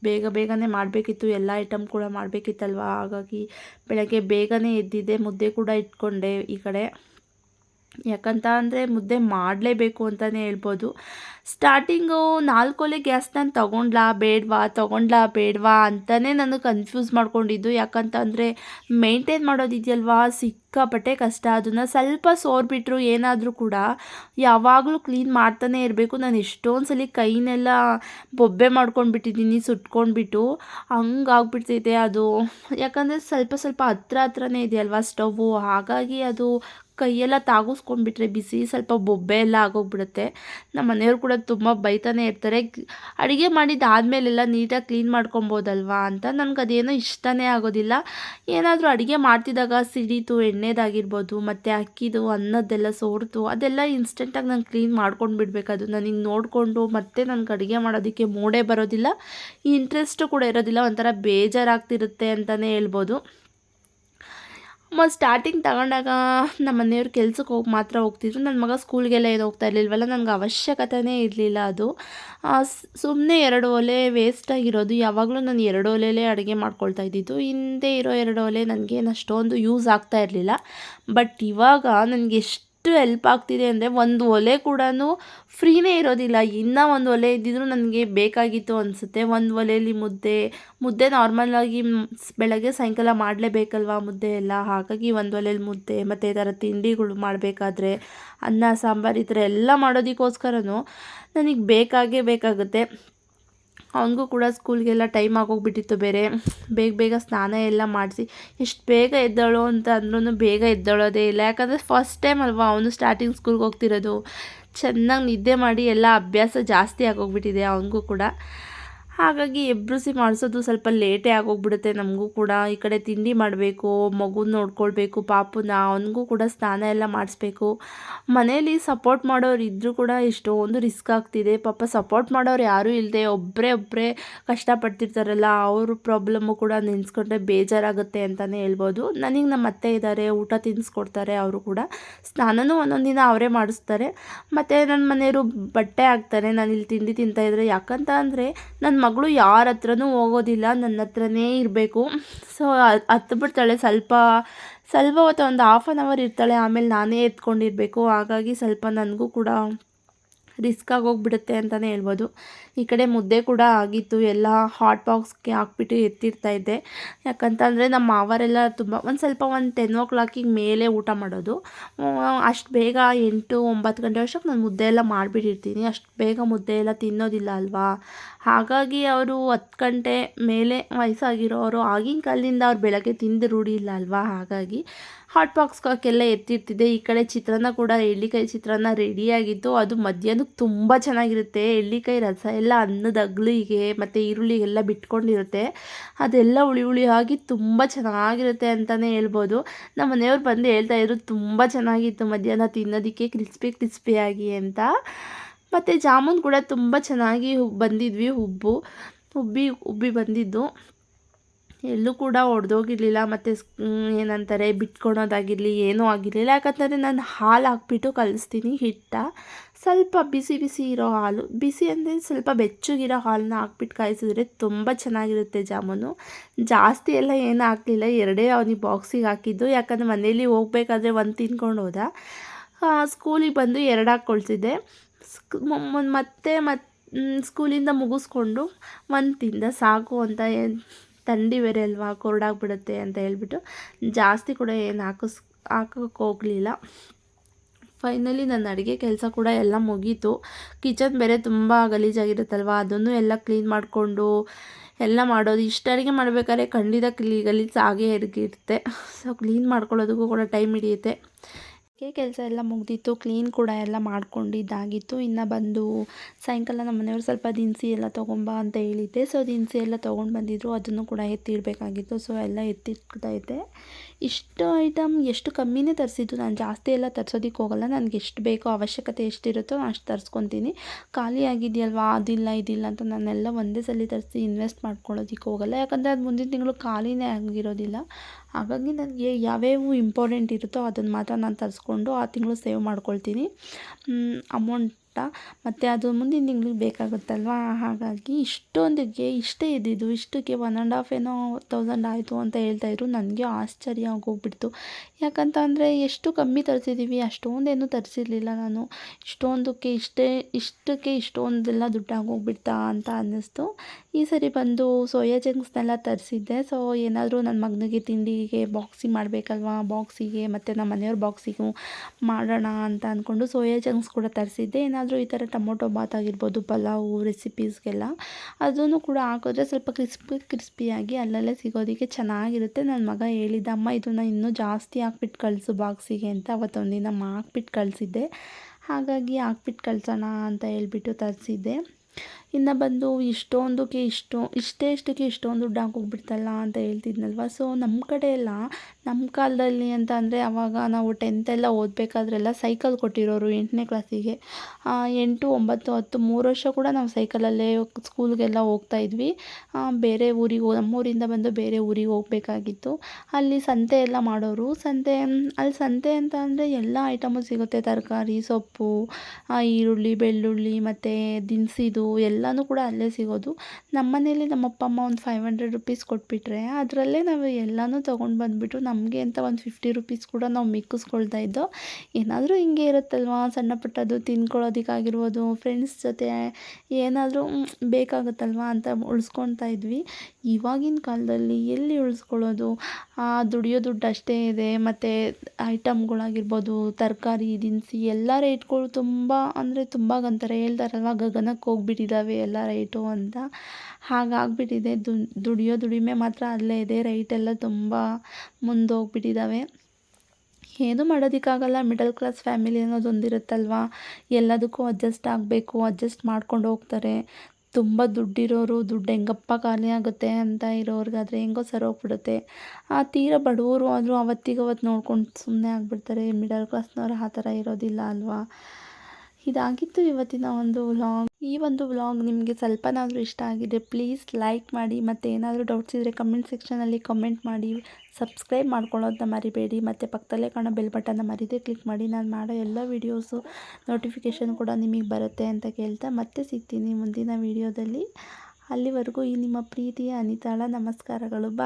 ಬೇಗ ಬೇಗನೆ ಮಾಡಬೇಕಿತ್ತು. ಎಲ್ಲ ಐಟಮ್ ಕೂಡ ಮಾಡಬೇಕಿತ್ತಲ್ವ? ಹಾಗಾಗಿ ಬೆಳಗ್ಗೆ ಬೇಗನೆ ಎದ್ದಿದ್ದೆ, ಮುದ್ದೆ ಕೂಡ ಇಟ್ಕೊಂಡೆ ಈ ಕಡೆ. ಯಾಕಂತ ಅಂದರೆ ಮುದ್ದೆ ಮಾಡಲೇಬೇಕು ಅಂತಲೇ ಹೇಳ್ಬೋದು. ಸ್ಟಾರ್ಟಿಂಗು ನಾಲ್ಕು ಒಲೆ ಗ್ಯಾಸ್ ನಾನು ತೊಗೊಂಡ್ಲಾ ಬೇಡವಾ ತೊಗೊಂಡ್ಲಾ ಬೇಡವಾ ಅಂತಲೇ ನಾನು ಕನ್ಫ್ಯೂಸ್ ಮಾಡ್ಕೊಂಡಿದ್ದು. ಯಾಕಂತಂದರೆ ಮೇಂಟೈನ್ ಮಾಡೋದಿದೆಯಲ್ವಾ ಸಿಕ್ಕಾಪಟ್ಟೆ ಕಷ್ಟ. ಅದನ್ನು ಸ್ವಲ್ಪ ಸೋರ್ಬಿಟ್ರು ಏನಾದರೂ ಕೂಡ ಯಾವಾಗಲೂ ಕ್ಲೀನ್ ಮಾಡ್ತಾನೆ ಇರಬೇಕು. ನಾನು ಎಷ್ಟೊಂದು ಸಲ ಕೈನೆಲ್ಲ ಬೊಬ್ಬೆ ಮಾಡ್ಕೊಂಡ್ಬಿಟ್ಟಿದ್ದೀನಿ, ಸುಟ್ಕೊಂಡ್ಬಿಟ್ಟು. ಹಂಗಾಗ್ಬಿಡ್ತೈತೆ ಅದು. ಯಾಕಂದರೆ ಸ್ವಲ್ಪ ಸ್ವಲ್ಪ ಹತ್ರ ಹತ್ರನೇ ಇದೆಯಲ್ವಾ ಸ್ಟವ್ವು ಹಾಗಾಗಿ ಅದು ಕೈಯೆಲ್ಲ ತಾಗಿಸ್ಕೊಂಡ್ಬಿಟ್ರೆ ಬಿಸಿ, ಸ್ವಲ್ಪ ಬೊಬ್ಬೆ ಎಲ್ಲ ಆಗೋಗ್ಬಿಡುತ್ತೆ. ನಮ್ಮ ಮನೆಯವ್ರು ಕೂಡ ತುಂಬ ಬೈತಾನೆ ಇರ್ತಾರೆ. ಅಡುಗೆ ಮಾಡಿದ್ದಾದಮೇಲೆಲ್ಲ ನೀಟಾಗಿ ಕ್ಲೀನ್ ಮಾಡ್ಕೊಬೋದಲ್ವಾ ಅಂತ ನನಗೆ ಅದೇನೋ ಇಷ್ಟನೇ ಆಗೋದಿಲ್ಲ. ಏನಾದರೂ ಅಡುಗೆ ಮಾಡ್ತಿದ್ದಾಗ ಸಿಡಿತು ಎಣ್ಣೆದಾಗಿರ್ಬೋದು, ಮತ್ತು ಅಕ್ಕಿದು, ಅನ್ನದ್ದೆಲ್ಲ ಸೋರ್ತು ಅದೆಲ್ಲ ಇನ್ಸ್ಟೆಂಟಾಗಿ ನಾನು ಕ್ಲೀನ್ ಮಾಡ್ಕೊಂಡು ಬಿಡಬೇಕದು ನನಗೆ ನೋಡಿಕೊಂಡು ಮತ್ತೆ ನನಗೆ ಅಡುಗೆ ಮಾಡೋದಕ್ಕೆ ಮೂಡೇ ಬರೋದಿಲ್ಲ. ಇಂಟ್ರೆಸ್ಟು ಕೂಡ ಇರೋದಿಲ್ಲ. ಒಂಥರ ಬೇಜಾರಾಗ್ತಿರುತ್ತೆ ಅಂತಲೇ ಹೇಳ್ಬೋದು. ಮತ್ತು ಸ್ಟಾರ್ಟಿಂಗ್ ತಗೊಂಡಾಗ ನಮ್ಮ ಮನೆಯವ್ರು ಕೆಲ್ಸಕ್ಕೆ ಹೋಗಿ ಮಾತ್ರ ಹೋಗ್ತಿದ್ರು. ನನ್ನ ಮಗ ಸ್ಕೂಲ್ಗೆಲ್ಲ ಏನು ಹೋಗ್ತಾ ಇರಲಿಲ್ವಲ್ಲ, ನನಗೆ ಅವಶ್ಯಕತೆನೇ ಇರಲಿಲ್ಲ ಅದು. ಸುಮ್ಮನೆ ಎರಡು ಒಲೆ ವೇಸ್ಟ್ ಆಗಿರೋದು. ಯಾವಾಗಲೂ ನಾನು ಎರಡು ಒಲೆಯಲ್ಲೇ ಅಡುಗೆ ಮಾಡ್ಕೊಳ್ತಾ ಇದ್ದಿದ್ದು. ಹಿಂದೆ ಇರೋ ಎರಡು ಒಲೆ ನನಗೇನು ಅಷ್ಟೊಂದು ಯೂಸ್ ಆಗ್ತಾ ಇರಲಿಲ್ಲ. ಬಟ್ ಇವಾಗ ನನಗೆ ಎಷ್ಟು ಹೆಲ್ಪ್ ಆಗ್ತಿದೆ ಅಂದರೆ ಒಂದು ಒಲೆ ಕೂಡ ಫ್ರೀನೇ ಇರೋದಿಲ್ಲ. ಇನ್ನೂ ಒಂದು ಒಲೆ ಇದ್ದಿದ್ರೂ ನನಗೆ ಬೇಕಾಗಿತ್ತು ಅನಿಸುತ್ತೆ. ಒಂದು ಒಲೆಯಲ್ಲಿ ಮುದ್ದೆ ಮುದ್ದೆ ನಾರ್ಮಲಾಗಿ ಬೆಳಗ್ಗೆ ಸಾಯಂಕಾಲ ಮಾಡಲೇಬೇಕಲ್ವ ಮುದ್ದೆ ಎಲ್ಲ? ಹಾಗಾಗಿ ಒಂದು ಒಲೆಯಲ್ಲಿ ಮುದ್ದೆ, ಮತ್ತು ಈ ಥರ ತಿಂಡಿಗಳು ಮಾಡಬೇಕಾದ್ರೆ ಅನ್ನ, ಸಾಂಬಾರು ಈ ಥರ ಎಲ್ಲ ಮಾಡೋದಕ್ಕೋಸ್ಕರನೂ ನನಗೆ ಬೇಕಾಗೇ ಬೇಕಾಗುತ್ತೆ. ಅವನಿಗೂ ಕೂಡ ಸ್ಕೂಲ್ಗೆಲ್ಲ ಟೈಮ್ ಆಗೋಗ್ಬಿಟ್ಟಿತ್ತು ಬೇರೆ. ಬೇಗ ಬೇಗ ಸ್ನಾನ ಎಲ್ಲ ಮಾಡಿಸಿ, ಎಷ್ಟು ಬೇಗ ಎದ್ದಾಳು ಅಂತ ಅಂದ್ರೂ ಬೇಗ ಎದ್ದಾಳೋದೇ ಇಲ್ಲ. ಯಾಕಂದರೆ ಫಸ್ಟ್ ಟೈಮ್ ಅಲ್ವಾ ಅವನು ಸ್ಟಾರ್ಟಿಂಗ್ ಸ್ಕೂಲ್ಗೆ ಹೋಗ್ತಿರೋದು. ಚೆನ್ನಾಗಿ ನಿದ್ದೆ ಮಾಡಿ ಎಲ್ಲ ಅಭ್ಯಾಸ ಜಾಸ್ತಿ ಆಗೋಗ್ಬಿಟ್ಟಿದೆ ಅವನಿಗೂ ಕೂಡ. ಹಾಗಾಗಿ ಎಬ್ಬಿಸಿ ಮಾಡಿಸೋದು ಸ್ವಲ್ಪ ಲೇಟೇ ಆಗೋಗ್ಬಿಡುತ್ತೆ. ನಮಗೂ ಕೂಡ ಈ ಕಡೆ ತಿಂಡಿ ಮಾಡಬೇಕು, ಮಗುನ ನೋಡ್ಕೊಳ್ಬೇಕು, ಪಾಪನ, ಅವನಿಗೂ ಕೂಡ ಸ್ನಾನ ಎಲ್ಲ ಮಾಡಿಸ್ಬೇಕು. ಮನೇಲಿ ಸಪೋರ್ಟ್ ಮಾಡೋರು ಇದ್ದರೂ ಕೂಡ ಎಷ್ಟೊಂದು ರಿಸ್ಕ್ ಆಗ್ತಿದೆ. ಪಾಪ ಸಪೋರ್ಟ್ ಮಾಡೋರು ಯಾರೂ ಇಲ್ಲದೆ ಒಬ್ಬರೇ ಒಬ್ಬರೇ ಕಷ್ಟಪಡ್ತಿರ್ತಾರಲ್ಲ, ಅವ್ರ ಪ್ರಾಬ್ಲಮ್ಮು ಕೂಡ ನೆನೆಸ್ಕೊಂಡ್ರೆ ಬೇಜಾರಾಗುತ್ತೆ ಅಂತಲೇ ಹೇಳ್ಬೋದು. ನನಗೆ ನಮ್ಮ ಅತ್ತೆ ಇದ್ದಾರೆ ಊಟ ತಿನ್ನಿಸ್ಕೊಡ್ತಾರೆ ಅವರು ಕೂಡ ಸ್ನಾನನೂ ಒಂದೊಂದು ದಿನ ಅವರೇ ಮಾಡಿಸ್ತಾರೆ. ಮತ್ತು ನನ್ನ ಮನೆಯವರು ಬಟ್ಟೆ ಹಾಕ್ತಾರೆ, ನಾನು ಇಲ್ಲಿ ತಿಂಡಿ ತಿಂತಾಯಿದ್ರೆ ಯಾಕಂತ ಅಂದರೆ ನನ್ನ ಮಗಳು ಯಾರ ಹತ್ರನೂ ಹೋಗೋದಿಲ್ಲ ನನ್ನ ಹತ್ರನೇ ಇರಬೇಕು. ಸೊ ಹತ್ತು ಬಿಡ್ತಾಳೆ ಸ್ವಲ್ಪ ಸ್ವಲ್ಪ ಹೊತ್ತು ಒಂದು ಹಾಫ್ ಆನ್ ಅವರ್ ಇರ್ತಾಳೆ, ಆಮೇಲೆ ನಾನೇ ಎತ್ಕೊಂಡಿರಬೇಕು. ಹಾಗಾಗಿ ಸ್ವಲ್ಪ ನನಗೂ ಕೂಡ ರಿಸ್ಕ್ ಆಗೋಗ್ಬಿಡುತ್ತೆ ಅಂತಲೇ ಹೇಳ್ಬೋದು. ಈ ಕಡೆ ಮುದ್ದೆ ಕೂಡ ಆಗಿತ್ತು. ಎಲ್ಲ ಹಾಟ್ ಬಾಕ್ಸ್ಗೆ ಹಾಕ್ಬಿಟ್ಟು ಎತ್ತಿರ್ತಾ ಇದ್ದೆ. ಯಾಕಂತಂದರೆ ನಮ್ಮ ಮಾವರೆಲ್ಲ ತುಂಬ, ಒಂದು ಸ್ವಲ್ಪ ಒಂದು ಟೆನ್ ಓ ಕ್ಲಾಕಿಗೆ ಮೇಲೆ ಊಟ ಮಾಡೋದು. ಅಷ್ಟು ಬೇಗ ಎಂಟು, ಒಂಬತ್ತು ಗಂಟೆ ವರ್ಷಕ್ಕೆ ನಾನು ಮುದ್ದೆ ಎಲ್ಲ ಮಾಡಿಬಿಟ್ಟಿರ್ತೀನಿ. ಅಷ್ಟು ಬೇಗ ಮುದ್ದೆ ಎಲ್ಲ ತಿನ್ನೋದಿಲ್ಲ ಅಲ್ವಾ? ಹಾಗಾಗಿ ಅವರು ಹತ್ತು ಗಂಟೆ ಮೇಲೆ ವಯಸ್ಸಾಗಿರೋರು ಆಗಿನ ಕಾಲದಿಂದ ಅವ್ರು ಬೆಳಗ್ಗೆ ತಿಂದು ರೂಢಿ ಇಲ್ಲ ಅಲ್ವಾ? ಹಾಗಾಗಿ ಹಾಟ್ ಬಾಕ್ಸ್ ಕಾಕೆಲ್ಲ ಎತ್ತಿರ್ತಿದೆ. ಈ ಕಡೆ ಚಿತ್ರಾನ್ನ ಕೂಡ ಎಳ್ಳಿಕಾಯಿ ಚಿತ್ರಾನ್ನ ರೆಡಿಯಾಗಿತ್ತು ಅದು ಮಧ್ಯಾಹ್ನಕ್ಕೆ ತುಂಬ ಚೆನ್ನಾಗಿರುತ್ತೆ. ಎಳ್ಳಿಕಾಯಿ ರಸ ಎಲ್ಲ ಅನ್ನದ ಅಗ್ಲಿಗೆ ಮತ್ತು ಈರುಳ್ಳಿಗೆಲ್ಲ ಬಿಟ್ಕೊಂಡಿರುತ್ತೆ. ಅದೆಲ್ಲ ಹುಳಿ ಹುಳಿ ಆಗಿ ತುಂಬ ಚೆನ್ನಾಗಿರುತ್ತೆ ಅಂತಲೇ ಹೇಳ್ಬೋದು. ನಮ್ಮ ಮನೆಯವ್ರು ಬಂದು ಹೇಳ್ತಾಯಿದ್ರು ತುಂಬ ಚೆನ್ನಾಗಿತ್ತು ಮಧ್ಯಾಹ್ನ ತಿನ್ನೋದಕ್ಕೆ ಕ್ರಿಸ್ಪಿ ಕ್ರಿಸ್ಪಿಯಾಗಿ ಅಂತ. ಮತ್ತು ಜಾಮೂನ್ ಕೂಡ ತುಂಬ ಚೆನ್ನಾಗಿ ಬಂದಿದ್ವಿ. ಉಬ್ಬು ಉಬ್ಬಿ ಉಬ್ಬಿ ಬಂದಿದ್ದು. ಎಲ್ಲೂ ಕೂಡ ಒಡೆದೋಗಿರಲಿಲ್ಲ ಮತ್ತು ಏನಂತಾರೆ, ಬಿಟ್ಕೊಳೋದಾಗಿರಲಿ, ಏನೂ ಆಗಿರಲಿಲ್ಲ. ಯಾಕಂತಂದರೆ ನಾನು ಹಾಲು ಹಾಕ್ಬಿಟ್ಟು ಕಲಿಸ್ತೀನಿ, ಹಿಟ್ಟ. ಸ್ವಲ್ಪ ಬಿಸಿ ಬಿಸಿ ಇರೋ ಹಾಲು. ಬಿಸಿ ಅಂದರೆ ಸ್ವಲ್ಪ ಬೆಚ್ಚಗಿರೋ ಹಾಲನ್ನ ಹಾಕ್ಬಿಟ್ಟು ಕಾಯಿಸಿದ್ರೆ ತುಂಬ ಚೆನ್ನಾಗಿರುತ್ತೆ ಜಾಮೂನು. ಜಾಸ್ತಿ ಎಲ್ಲ ಏನೂ ಹಾಕಲಿಲ್ಲ. ಎರಡೇ ಅವನಿಗೆ ಬಾಕ್ಸಿಗೆ ಹಾಕಿದ್ದು. ಯಾಕಂದರೆ ಮನೇಲಿ ಹೋಗ್ಬೇಕಾದ್ರೆ ಒಂದು ತಿನ್ಕೊಂಡು ಹೋದ. ಸ್ಕೂಲಿಗೆ ಬಂದು ಎರಡು ಹಾಕ್ಕೊಳ್ತಿದ್ದೆ. ಮತ್ತೆ ಮತ್ತೆ ಸ್ಕೂಲಿಂದ ಮುಗಿಸ್ಕೊಂಡು ಒಂದು ತಿಂದ. ಸಾಕು ಅಂತ ಥಂಡಿ ಬೇರೆ ಅಲ್ವಾ, ಕೊರಡಾಗ್ಬಿಡುತ್ತೆ ಅಂತ ಹೇಳ್ಬಿಟ್ಟು ಜಾಸ್ತಿ ಕೂಡ ಏನು ಹಾಕಿಸ್ ಹಾಕೋಕ್ಕೆ ಹೋಗಲಿಲ್ಲ. ಫೈನಲಿ ನನ್ನ ಅಡುಗೆ ಕೆಲಸ ಕೂಡ ಎಲ್ಲ ಮುಗೀತು. ಕಿಚನ್ ಬೇರೆ ತುಂಬ ಗಲೀಜಾಗಿರುತ್ತಲ್ವ, ಅದನ್ನು ಎಲ್ಲ ಕ್ಲೀನ್ ಮಾಡಿಕೊಂಡು ಎಲ್ಲ ಮಾಡೋದು. ಇಷ್ಟು ಅಡುಗೆ ಮಾಡಬೇಕಾದ್ರೆ ಖಂಡಿತ ಕ್ಲೀ ಗಲೀಜು ಆಗೇ ಇರುತ್ತೆ. ಸೊ ಕ್ಲೀನ್ ಮಾಡ್ಕೊಳ್ಳೋದಕ್ಕೂ ಕೂಡ ಟೈಮ್ ಹಿಡಿಯುತ್ತೆ. ಕೆಲಸ ಎಲ್ಲ ಮುಗ್ದಿತ್ತು ಕ್ಲೀನ್ ಕೂಡ ಎಲ್ಲ ಮಾಡ್ಕೊಂಡಿದ್ದಾಗಿತ್ತು. ಇನ್ನು ಬಂದು ಸಾಯಂಕಾಲ ನಮ್ಮ ಮನೆಯವ್ರು ಸ್ವಲ್ಪ ದಿನಸಿ ಎಲ್ಲ ತೊಗೊಂಬ ಅಂತ ಹೇಳಿದ್ದೆ. ಸೊ ದಿನಸಿ ಎಲ್ಲ ತೊಗೊಂಡು ಬಂದಿದ್ದರು ಅದನ್ನು ಕೂಡ ಎತ್ತಿಡಬೇಕಾಗಿತ್ತು. ಸೊ ಎಲ್ಲ ಎತ್ತಿಡ್ತಾ ಇಷ್ಟು ಐಟಮ್ ಎಷ್ಟು ಕಮ್ಮಿನೇ ತರಿಸಿದ್ದು ನಾನು ಜಾಸ್ತಿ ಎಲ್ಲ ತರ್ಸೋದಕ್ಕೆ ಹೋಗಲ್ಲ, ನನಗೆ ಎಷ್ಟು ಬೇಕೋ ಅವಶ್ಯಕತೆ ಎಷ್ಟಿರುತ್ತೋ ಅಷ್ಟು ತರಿಸ್ಕೊತೀನಿ. ಖಾಲಿ ಆಗಿದೆಯಲ್ವಾ? ಅದಿಲ್ಲ, ಇದಿಲ್ಲ ಅಂತ ನಾನೆಲ್ಲ ಒಂದೇ ಸಲ ತರಿಸಿ ಇನ್ವೆಸ್ಟ್ ಮಾಡ್ಕೊಳ್ಳೋದಕ್ಕೆ ಹೋಗಲ್ಲ. ಯಾಕಂದರೆ ಅದು ಮುಂದಿನ ತಿಂಗಳು ಖಾಲಿನೇ ಆಗಿರೋದಿಲ್ಲ. ಹಾಗಾಗಿ ನನಗೆ ಯಾವ್ಯಾವ ಇಂಪಾರ್ಟೆಂಟ್ ಇರುತ್ತೋ ಅದನ್ನು ಮಾತ್ರ ನಾನು ತರಿಸ್ಕೊಂಡು ಆ ತಿಂಗಳು ಸೇವ್ ಮಾಡ್ಕೊಳ್ತೀನಿ. ಅಮೌಂಟ್ ಮತ್ತು ಅದು ಮುಂದಿನ ತಿಂಗ್ಳಿಗೆ ಬೇಕಾಗುತ್ತಲ್ವ? ಹಾಗಾಗಿ ಇಷ್ಟೊಂದಕ್ಕೆ ಇಷ್ಟೇ ಇದ್ದಿದ್ದು, ಇಷ್ಟಕ್ಕೆ ಒನ್ ಆ್ಯಂಡ್ ಹಾಫ್ ಏನೋ ತೌಸಂಡ್ ಆಯಿತು ಅಂತ ಹೇಳ್ತಾಯಿದ್ರು ನನಗೆ ಆಶ್ಚರ್ಯ ಆಗೋಗ್ಬಿಡ್ತು. ಯಾಕಂತ ಅಂದರೆ ಎಷ್ಟು ಕಮ್ಮಿ ತರಿಸಿದ್ದೀವಿ ಅಷ್ಟೊಂದೇನು ತರಿಸಿರ್ಲಿಲ್ಲ ನಾನು. ಇಷ್ಟೊಂದಕ್ಕೆ ಇಷ್ಟೇ, ಇಷ್ಟಕ್ಕೆ ಇಷ್ಟೊಂದೆಲ್ಲ ದುಡ್ಡಾಗೋಗ್ಬಿಡ್ತಾ ಅಂತ ಅನ್ನಿಸ್ತು. ಈ ಸರಿ ಬಂದು ಸೋಯಾ ಜಂಕ್ಸ್ನೆಲ್ಲ ತರಿಸಿದ್ದೆ. ಸೊ ಏನಾದರೂ ನನ್ನ ಮಗನಿಗೆ ತಿಂಡಿಗೆ ಬಾಕ್ಸಿಗೆ ಮಾಡಬೇಕಲ್ವಾ? ಬಾಕ್ಸಿಗೆ ಮತ್ತು ನಮ್ಮ ಮನೆಯವ್ರ ಬಾಕ್ಸಿಗೂ ಮಾಡೋಣ ಅಂತ ಅಂದ್ಕೊಂಡು ಸೋಯಾ ಜಂಕ್ಸ್ ಕೂಡ ತರಿಸಿದ್ದೆ. ಏನಾದರೂ ಈ ಥರ ಟೊಮೊಟೊ ಬಾತ್ ಆಗಿರ್ಬೋದು, ಪಲಾವು ರೆಸಿಪೀಸ್ಗೆಲ್ಲ ಅದನ್ನು ಕೂಡ ಹಾಕಿದ್ರೆ ಸ್ವಲ್ಪ ಕ್ರಿಸ್ಪಿ ಕ್ರಿಸ್ಪಿಯಾಗಿ ಅಲ್ಲಲ್ಲೇ ಸಿಗೋದಕ್ಕೆ ಚೆನ್ನಾಗಿರುತ್ತೆ. ನನ್ನ ಮಗ ಹೇಳಿದ್ದ, ಅಮ್ಮ, ಇದನ್ನು ಇನ್ನೂ ಜಾಸ್ತಿ ಹಾಕ್ಬಿಟ್ಟು ಕಳಿಸು ಬಾಕ್ಸಿಗೆ ಅಂತ ಅವತ್ತೊಂದಿನ ಹಾಕ್ಬಿಟ್ಟು ಕಳಿಸಿದ್ದೆ. ಹಾಗಾಗಿ ಹಾಕ್ಬಿಟ್ಟು ಕಳ್ಸೋಣ ಅಂತ ಹೇಳ್ಬಿಟ್ಟು ತರಿಸಿದ್ದೆ. ಇನ್ನು ಬಂದು ಇಷ್ಟೊಂದಕ್ಕೆ ಇಷ್ಟು, ಇಷ್ಟೇ ಇಷ್ಟಕ್ಕೆ ಇಷ್ಟೊಂದು ದುಡ್ಡು ಹಾಕೋಗ್ಬಿಡ್ತಲ್ಲ ಅಂತ ಹೇಳ್ತಿದ್ನಲ್ವ? ಸೊ ನಮ್ಮ ಕಡೆ ಎಲ್ಲ ನಮ್ಮ ಕಾಲದಲ್ಲಿ ಅಂತ ಅಂದರೆ ಆವಾಗ ನಾವು ಟೆಂತೆಲ್ಲ ಓದಬೇಕಾದ್ರೆಲ್ಲ ಸೈಕಲ್ ಕೊಟ್ಟಿರೋರು ಎಂಟನೇ ಕ್ಲಾಸಿಗೆ ಎಂಟು, ಒಂಬತ್ತು, ಹತ್ತು, ಮೂರು ವರ್ಷ ಕೂಡ ನಾವು ಸೈಕಲಲ್ಲೇ ಸ್ಕೂಲ್ಗೆಲ್ಲ ಹೋಗ್ತಾ ಇದ್ವಿ. ಬೇರೆ ಊರಿಗೆ ನಮ್ಮೂರಿಂದ ಬಂದು ಬೇರೆ ಊರಿಗೆ ಹೋಗಬೇಕಾಗಿತ್ತು. ಅಲ್ಲಿ ಸಂತೆ ಎಲ್ಲ ಮಾಡೋರು. ಸಂತೆ, ಅಲ್ಲಿ ಸಂತೆ ಅಂತ ಅಂದರೆ ಎಲ್ಲ ಐಟಮು ಸಿಗುತ್ತೆ. ತರಕಾರಿ, ಸೊಪ್ಪು ಈರುಳ್ಳಿ, ಬೆಳ್ಳುಳ್ಳಿ ಮತ್ತು ದಿನಸಿದು ಎಲ್ಲನೂ ಕೂಡ ಅಲ್ಲೇ ಸಿಗೋದು. ನಮ್ಮ ಮನೇಲಿ ನಮ್ಮ ಅಪ್ಪ ಅಮ್ಮ ಒಂದು ಫೈವ್ ಹಂಡ್ರೆಡ್ ರುಪೀಸ್ ಕೊಟ್ಬಿಟ್ರೆ ಅದರಲ್ಲೇ ನಾವು ಎಲ್ಲನೂ ತೊಗೊಂಡು ಬಂದುಬಿಟ್ಟು ನಮಗೆ ಅಂತ ಒಂದು ಫಿಫ್ಟಿ ರುಪೀಸ್ ಕೂಡ ನಾವು ಮಿಕ್ಕಿಸ್ಕೊಳ್ತಾ ಇದ್ದೋ, ಏನಾದರೂ ಹಿಂಗೆ ಇರುತ್ತಲ್ವಾ? ಸಣ್ಣ ಪುಟ್ಟದ್ದು ತಿನ್ಕೊಳ್ಳೋದಕ್ಕಾಗಿರ್ಬೋದು ಫ್ರೆಂಡ್ಸ್ ಜೊತೆ ಏನಾದರೂ ಬೇಕಾಗುತ್ತಲ್ವ ಅಂತ ಉಳಿಸ್ಕೊಳ್ತಾ ಇದ್ವಿ. ಇವಾಗಿನ ಕಾಲದಲ್ಲಿ ಎಲ್ಲಿ ಉಳಿಸ್ಕೊಳ್ಳೋದು? ದುಡಿಯೋ ದುಡ್ಡು ಅಷ್ಟೇ ಇದೆ, ಮತ್ತು ಐಟಮ್ಗಳಾಗಿರ್ಬೋದು ತರಕಾರಿ, ದಿನಸಿ ಎಲ್ಲ ರೇಟ್ಗಳು ತುಂಬ ಅಂದರೆ ತುಂಬ ಗಂತಾರೆ. ಹೇಳ್ತಾರಲ್ವ ಗಗನಕ್ಕೆ ಹೋಗ್ಬಿಟ್ಟಿದ್ದಾವೆ ಎಲ್ಲ ರೇಟು ಅಂತ. ಹಾಗಾಗ್ಬಿಟ್ಟಿದೆ. ದುಡಿಯೋ ದುಡಿಮೆ ಮಾತ್ರ ಅಲ್ಲೇ ಇದೆ. ರೈಟೆಲ್ಲ ತುಂಬ ಮುಂದೋಗ್ಬಿಟ್ಟಿದ್ದಾವೆ ಏನೂ ಮಾಡೋದಕ್ಕಾಗಲ್ಲ. ಮಿಡಲ್ ಕ್ಲಾಸ್ ಫ್ಯಾಮಿಲಿ ಅನ್ನೋದೊಂದಿರುತ್ತಲ್ವಾ ಎಲ್ಲದಕ್ಕೂ ಅಡ್ಜಸ್ಟ್ ಆಗಬೇಕು. ಅಡ್ಜಸ್ಟ್ ಮಾಡ್ಕೊಂಡು ಹೋಗ್ತಾರೆ. ತುಂಬ ದುಡ್ಡಿರೋರು, ದುಡ್ಡು ಹೆಂಗಪ್ಪ ಖಾಲಿ ಆಗುತ್ತೆ ಅಂತ ಇರೋರಿಗಾದರೆ ಹೆಂಗೋ ಸರೋಗ್ಬಿಡುತ್ತೆ ಆ ತೀರ ಬಡವರು ಆದರೂ ಅವತ್ತಿಗೆ ಅವತ್ತು ನೋಡ್ಕೊಂಡು ಸುಮ್ಮನೆ ಆಗಿಬಿಡ್ತಾರೆ. ಮಿಡಲ್ ಕ್ಲಾಸ್ನವ್ರು ಆ ಥರ ಇರೋದಿಲ್ಲ ಅಲ್ವಾ? ಇದಾಗಿತ್ತು ಇವತ್ತಿನ ಒಂದು ವ್ಲಾಗ್ ಈ ಒಂದು ವ್ಲಾಗ್ ನಿಮಗೆ ಸ್ವಲ್ಪನಾದರೂ ಇಷ್ಟ ಆಗಿದೆ ಪ್ಲೀಸ್ ಲೈಕ್ ಮಾಡಿ ಮತ್ತು ಏನಾದರೂ ಡೌಟ್ಸ್ ಇದ್ದರೆ ಕಮೆಂಟ್ ಸೆಕ್ಷನಲ್ಲಿ ಕಮೆಂಟ್ ಮಾಡಿ. ಸಬ್ಸ್ಕ್ರೈಬ್ ಮಾಡ್ಕೊಳ್ಳೋದನ್ನ ಮರಿಬೇಡಿ. ಮತ್ತು ಪಕ್ಕದಲ್ಲೇ ಕಾಣೋ ಬೆಲ್ ಬಟನ್ನ ಮರಿದೇ ಕ್ಲಿಕ್ ಮಾಡಿ. ನಾನು ಮಾಡೋ ಎಲ್ಲ ವೀಡಿಯೋಸು ನೋಟಿಫಿಕೇಷನ್ ಕೂಡ ನಿಮಗೆ ಬರುತ್ತೆ ಅಂತ ಕೇಳ್ತಾ ಮತ್ತೆ ಸಿಗ್ತೀನಿ ಮುಂದಿನ ವೀಡಿಯೋದಲ್ಲಿ ಅಲ್ಲಿವರೆಗೂ ಈ ನಿಮ್ಮ ಪ್ರೀತಿಯ ಅನಿತಾಳ ನಮಸ್ಕಾರಗಳು. ಬಾ